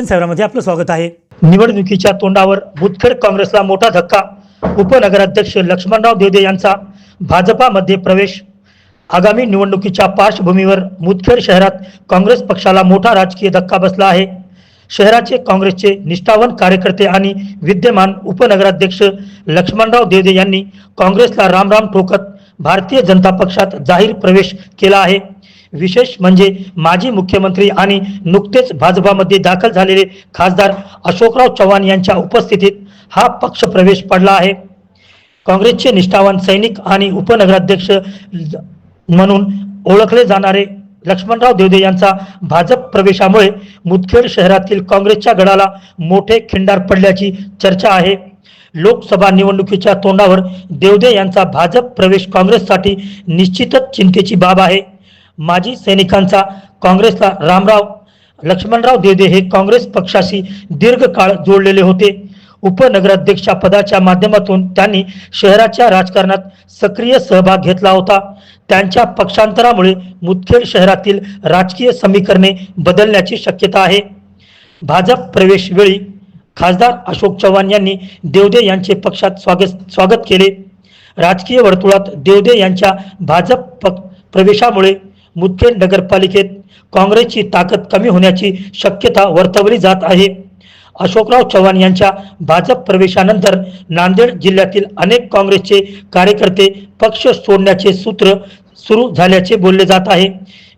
Mission सेवरामध्ये आपलं स्वागत आहे. निवडणुकीच्या तोंडावर मुदखेड काँग्रेसला मोठा धक्का. उपनगराध्यक्ष लक्ष्मणराव देवदे यांचा भाजपामध्ये प्रवेश. आगामी निवडणुकीच्या पार्श्वभूमीवर मुदखेड शहरात काँग्रेस पक्षाला मोठा राजकीय धक्का बसला आहे. शहराचे काँग्रेसचे निष्ठावान कार्यकर्ते आणि विद्यमान उपनगराध्यक्ष लक्ष्मणराव देवदे यांनी काँग्रेसला रामराम ठोकत भारतीय जनता पक्षात जाहीर प्रवेश केला आहे. विशेष म्हणजे माजी मुख्यमंत्री आणि नुकतेच भाजपामध्ये दाखल झालेले खासदार अशोकराव चव्हाण यांच्या उपस्थितीत हा पक्ष प्रवेश पडला आहे. काँग्रेसचे निष्ठावान सैनिक आणि उपनगराध्यक्ष म्हणून ओळखले जाणारे लक्ष्मणराव देवदे यांचा भाजप प्रवेशामुळे मुदखेड शहरातील काँग्रेसच्या गडाला मोठे खिंडार पडल्याची चर्चा आहे. लोकसभा निवडणुकीच्या तोंडावर देवदे यांचा भाजप प्रवेश काँग्रेससाठी निश्चितच चिंतेची बाब आहे. माजी सैनिकांचा काँग्रेसला रामराव लक्ष्मणराव देवदे हे काँग्रेस पक्षाशी दीर्घकाळ जोडलेले होते. उपनगराध्यक्षा पदाच्या माध्यमातून त्यांनी शहराच्या राजकारणात सक्रिय सहभाग घेतला होता. त्यांच्या पक्षांतरामुळे मुदखेड शहरातील राजकीय समीकरणे बदलण्याची शक्यता आहे. भाजप प्रवेश वेळी खासदार अशोक चव्हाण यांनी देवदे यांचे पक्षात स्वागत स्वागत केले. राजकीय वर्तुळात देवदे यांच्या भाजप पक- प्रवेशामुळे मुदखेड नगरपालिकेत काँग्रेसची ताकद कमी होण्याची शक्यता वर्तवली जात आहे. अशोकराव चव्हाण यांच्या भाजप प्रवेशानंतर नांदेड जिल्ह्यातील अनेक काँग्रेसचे कार्यकर्ते पक्ष सोडण्याचे सूत्र सुरू झाल्याचे बोलले जात आहे.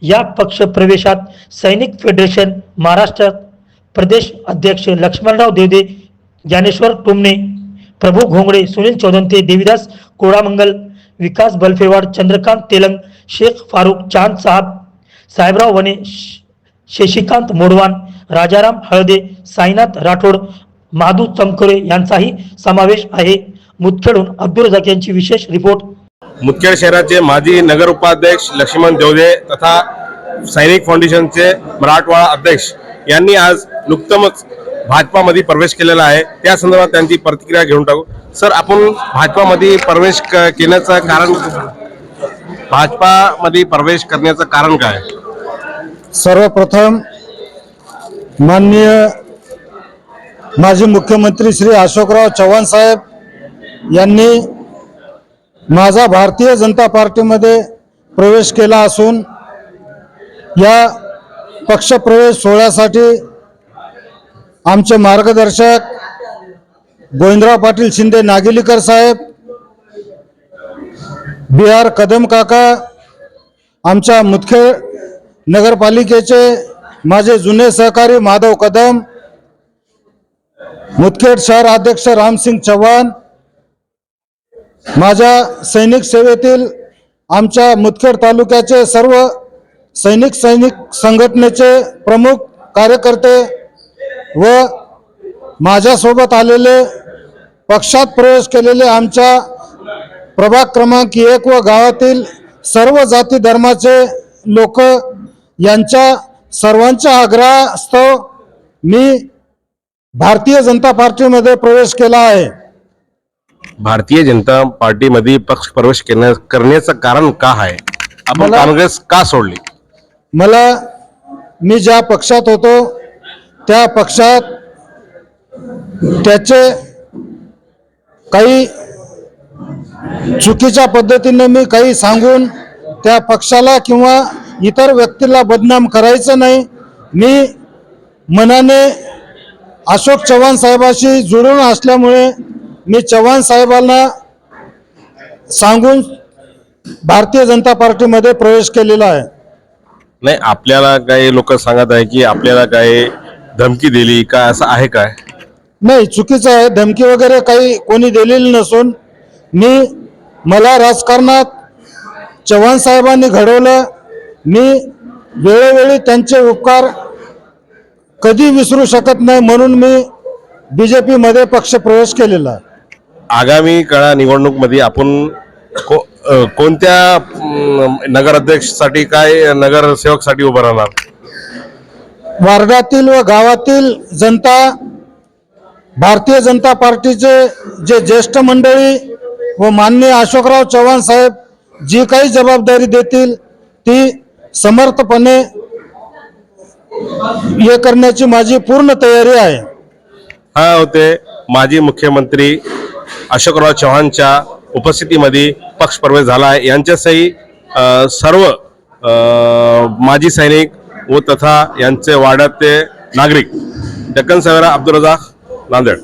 या पक्ष प्रवेशात सैनिक फेडरेशन महाराष्ट्र प्रदेश अध्यक्ष लक्ष्मणराव देवदे ज्ञानेश्वर टुमणे प्रभू घोंगडे सुनील चौदंते देवीदास कोळामंगल विकास बलफेवाड चंद्रकांत तेलंग शेख फारुख चांद साहब साहेबराव वने श- शशिकांत मोडवान राजाराम हळदे साईनाथ राठोड माधू चमकरे यांचाही समावेश आहे. मुदखेडून अब्दुल रजाक यांची विशेष रिपोर्ट. मुदखेड शहराचे माजी नगर उपाध्यक्ष लक्ष्मण देवदे तथा सैनिक फाउंडेशनचे मराठवाडा अध्यक्ष यांनी आज नुकतमच भाजपामध्ये प्रवेश केलेला आहे. त्या संदर्भात त्यांची प्रतिक्रिया घेऊन टाकू. सर आपण भाजपामध्ये प्रवेश क- केल्याचं कारण भाजपामध्ये प्रवेश करण्याचं कारण काय? सर्वप्रथम माननीय माजी मुख्यमंत्री श्री अशोकराव चव्हाण साहेब यांनी माझा भारतीय जनता पार्टीमध्ये प्रवेश केला असून या पक्षप्रवेश सोहळ्यासाठी आमचे मार्गदर्शक गोविंदराव पाटील शिंदे नागिलीकर साहेब बी आर कदम काका आमच्या मुदखेड नगरपालिकेचे माझे जुने सहकारी माधव कदम मुदखेड शहर अध्यक्ष रामसिंग चव्हाण माझ्या सैनिक सेवेतील आमच्या मुदखेड तालुक्याचे सर्व सैनिक सैनिक संघटनेचे प्रमुख कार्यकर्ते व माझ्यासोबत आलेले पक्षात प्रवेश केलेले आमच्या प्रभाग क्रमांक एक व गावातील सर्व जाती धर्माचे लोक यांच्या सर्वांच्या आग्रहास्तव मी भारतीय जनता पार्टीमध्ये प्रवेश केला आहे. भारतीय जनता पार्टीमध्ये पक्ष प्रवेश करण्या- करण्याचं कारण का आहे? आपण काँग्रेस का सोडली? मला मी ज्या पक्षात होतो त्या पक्षात त्याचे काही चुकीच्या पद्धतीने मी काही सांगून त्या पक्षाला किंवा इतर व्यक्तीला बदनाम करायचं नाही. मी मनाने अशोक चव्हाण साहेबाशी जुळून असल्यामुळे मी चव्हाण साहेबांना सांगून भारतीय जनता पार्टीमध्ये प्रवेश केलेला आहे. नाही आपल्याला काही लोक सांगत आहे की आपल्याला काही धमकी दिली का असं आहे काय? नाही चुकीचं आहे. धमकी वगैरे काही कोणी दिलेली नसून मी मला राजकारणात चव्हाण साहेबांनी घडवलं. मी वेळोवेळी त्यांचे उपकार कधी विसरू शकत नाही म्हणून मी बी जे पीमध्ये पक्षप्रवेश केलेला. आहे आगामी काळा निवडणूकमध्ये आपण को, अ, कोणत्या नगराध्यक्षसाठी काय नगरसेवकसाठी उभं राहणार? वार्डातील व गावातील जनता भारतीय जनता पार्टीचे जे ज्येष्ठ मंडळी व माननीय अशोकराव चव्हाण साहेब जी काही जबाबदारी देतील ती समर्थपणे हे करण्याची माझी पूर्ण तयारी आहे. हा होते माजी मुख्यमंत्री अशोकराव चव्हाणच्या उपस्थितीमध्ये पक्षप्रवेश झाला आहे. यांच्यासही सर्व माजी सैनिक व तथा यांचे वाड्याचे नागरिक डेक्कन सवेरा अब्दुल रजाक नांदेड.